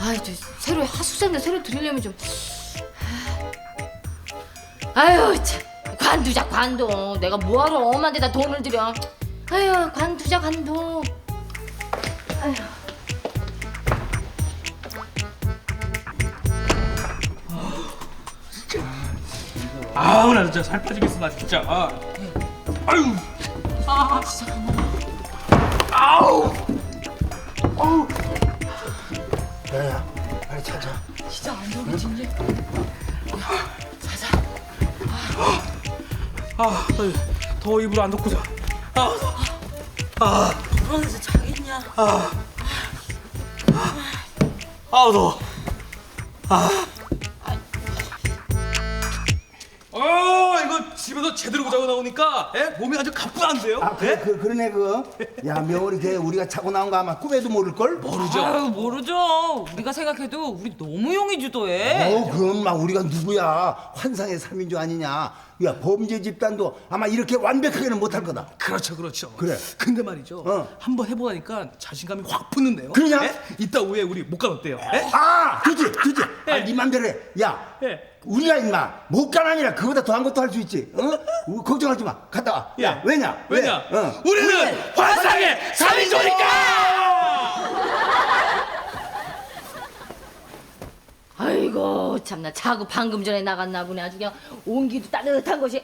아이 저 새로 하숙사인데 새로 들으려면 좀 아유 참 관두자 관둬 내가 뭐하러 엄한 데다 돈을 들여 아유 관두자 관둬 아우 나 진짜 살 빠지겠어 나 진짜. 아. 아유. 아 진짜. 아우. 아우. 야야 빨리 찾아. 아, 더 입으로 안 덮고 자. 아, 그러면서 자겠냐? 아우 더워. 아. 집에서 제대로 자고 나오니까 에? 몸이 아주 가뿐한데요? 아 그래 그, 그러네 그 야 명월이 걔 우리가 차고 나온 거 아마 꿈에도 모를걸 모르죠. 아유 모르죠. 우리가 생각해도 우리 너무 용이 주도해. 어 그럼 막 우리가 누구야 환상의 삼인조 아니냐 야 범죄 집단도 아마 이렇게 완벽하게는 못할 거다 그렇죠, 그렇죠. 그래. 근데 말이죠. 어. 한번 해보니까 자신감이 확 붙는데요. 그러냐? 에? 이따 오후에 우리 못 가면 어때요? 에? 아 그지 그지 예. 아네 맘대로 해 야 예. 우리가 임마. 못간 아니라 그보다 더한 것도 할 수 있지. 어? 우- 걱정하지 마. 갔다 와. 야 왜냐? 왜? 왜냐? 어. 우리는 환상의 삼인조니까! 아이고 참나. 자고 방금 전에 나갔나 보네. 아주 그냥 온기도 따뜻한 것이.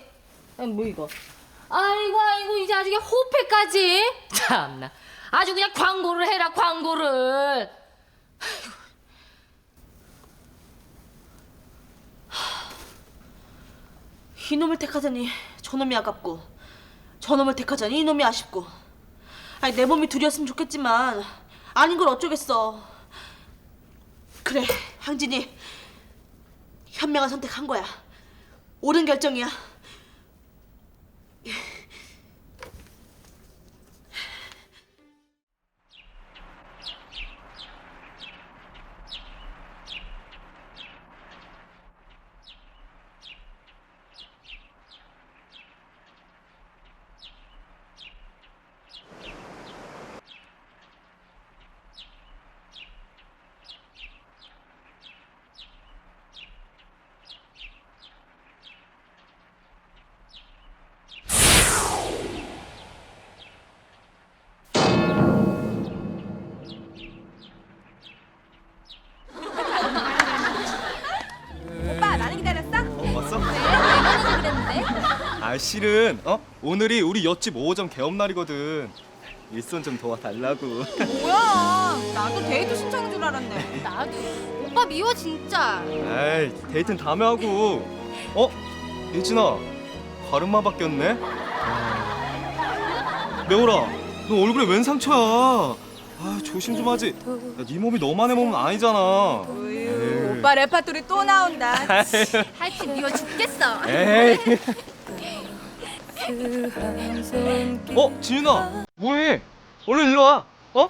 아, 뭐 이거. 아이고 아이고 이제 아주 그냥 호패까지. 참나. 아주 그냥 광고를 해라 광고를. 이 놈을 택하자니 저놈이 아깝고 저놈을 택하자니 이놈이 아쉽고. 아니 내 몸이 둘이었으면 좋겠지만 아닌 걸 어쩌겠어. 그래 향진이 현명한 선택한 거야. 옳은 결정이야 실은 어 오늘이 우리 옆집 5호점 개업 날이거든. 일손 좀 도와달라고. 뭐야 나도 데이트 신청인 줄 알았네 나도 오빠 미워 진짜 에이 데이트는 다음에 하고. 어 예진아 가르마 바뀌었네. 아. 명호라 너 얼굴에 웬 상처야? 아 조심 좀 하지. 야, 네 몸이 너만의 몸은 아니잖아. 에이. 오빠 레파토리 또 나온다 하여튼 미워 죽겠어 에이. 어, 지윤아, 뭐해? 얼른 일로 와. 어?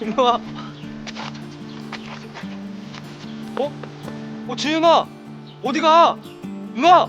일로 와. 어? 어, 지윤아, 어디 가? 누나.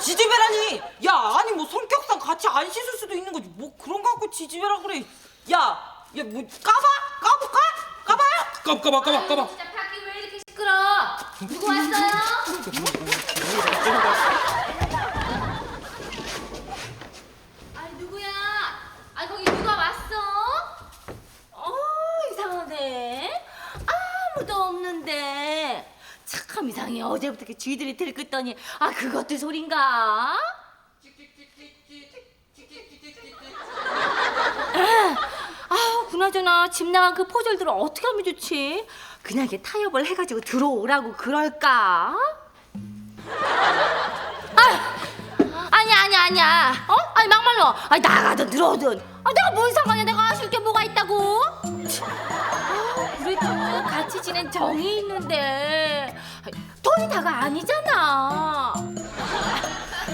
지지배라니. 야 아니 뭐 성격상 같이 안 씻을 수도 있는 거지. 뭐 그런 거 갖고 지지배라 그래. 야, 야 뭐 까봐? 까볼까? 까봐요? 까봐 까봐 까봐. 진짜 밖이 왜 이렇게 시끄러 누구 왔어요? 아니 누구야? 아 거기 누가 왔어? 어 이상하네 아무도 없는데 참 이상해 어제부터 이렇게 쥐들이 들끓더니 아 그것도 소린가? 아우 그나저나 집 나간 그 포졸들은 어떻게 하면 좋지? 그냥 이렇게 타협을 해가지고 들어오라고 그럴까? 아, 아니야 아니야 아니야. 어? 아니 막말로. 아니 나가든 들어오든. 아 내가 뭔 상관이야? 내가 아실 게 뭐가 있다고? 아, 그래도 같이 지낸 정이 있는데 돈이 다가 아니잖아.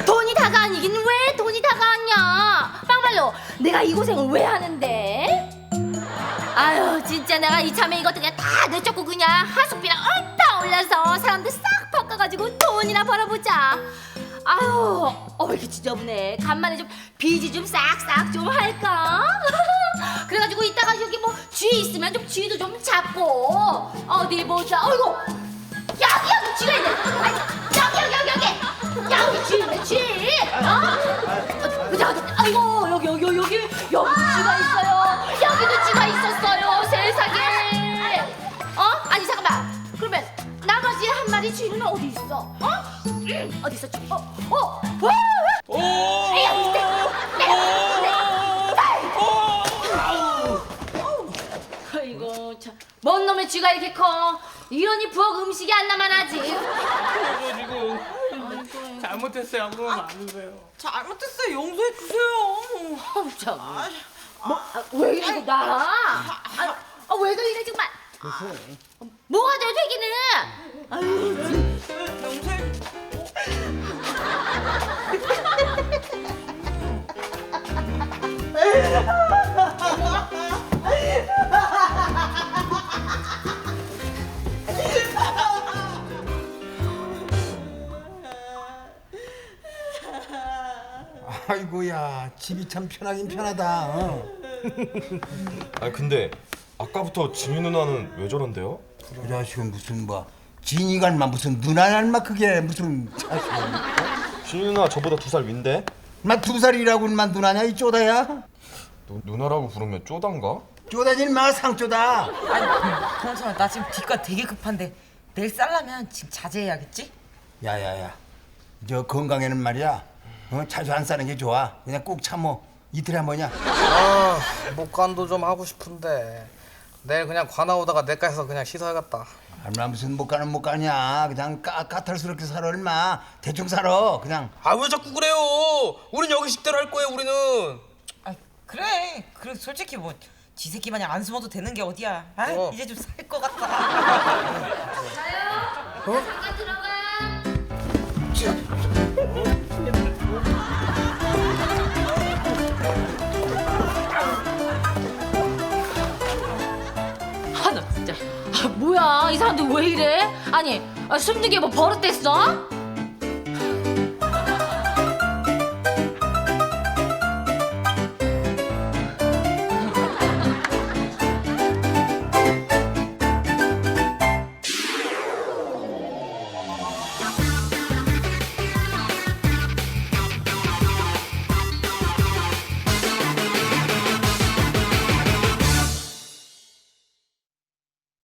돈이 다가 아니긴 왜 돈이 다가 아니야? 막말로 내가 이 고생을 왜 하는데? 아유 진짜 내가 이참에 이것도 그냥 다 내쫓고 그냥 하숙비랑 얼타 올려서 사람들 싹 바꿔가지고 돈이나 벌어보자 아유 어 왜 이렇게 지저분해 간만에 좀 비지 좀 싹싹 좀 할까? 그래가지고 이따가 여기 뭐 쥐 있으면 좀 쥐도 좀 잡고. 어디 보자. 어이구. 여기 여기 쥐가 있네. 여기 여기 여기 여기. 여기 쥐 있네 쥐. 어? 어디 어디 아이고 여기 여기 여기 여기 쥐가 있어요. 여기도 쥐가 있었어요 세상에. 어? 아니 잠깐만. 그러면 나머지 한 마리 쥐는 어디 있어? 어? 음, 어디 있어 쥐? 어? 어? 와! 오! 놈의 쥐가 이렇게 커 이러니 부엌 음식이 안 나만하지 이거 지금 잘못했어요. 그러면 안 되세요. 잘못했어요. 용서해 주세요. 참. 뭐, 아, 왜 이래 나? 아, 아, 왜 그래 정말? 뭐가 돼 되기는? 아유, 용서해. 야 집이 참 편하긴 편하다. 어. 아니 근데 아까부터 지민 누나는 왜 저런데요? 그 자식은 무슨 뭐 진이가 무슨 누나란 마 그게 무슨 자식. 지민 누나 저보다 두 살 윈데? 마두 살이라고만 누나냐 이 쪼다야? 누, 누나라고 부르면 쪼단가? 쪼다질 마 상쪼다. 아니, 동성아, 나 지금 뒷가 되게 급한데 내일 쌀라면 지금 자제해야겠지? 야야야 저 건강에는 말이야 어, 자주 안 싸는 게 좋아 그냥 꼭 참어 이틀에 한 번이야 아, 목간도 좀 하고 싶은데 내일 그냥 관아 오다가 내과에서 그냥 씻어야겠다. 얼마 무슨 못 가는 못 가냐 그냥 까, 까탈스럽게 살아 얼마 대충 살아 그냥 아 왜 자꾸 그래요? 우린 여기 식대로 할 거예요. 우리는. 아, 그래. 그래, 솔직히 뭐 지새끼 마냥 안 숨어도 되는 게 어디야. 아, 어. 이제 좀 살 것 같다. 잠깐 들어가. 아, 나 진짜. 아, 뭐야, 이 사람들 왜 이래? 아니, 아, 숨는 게 뭐 버릇됐어?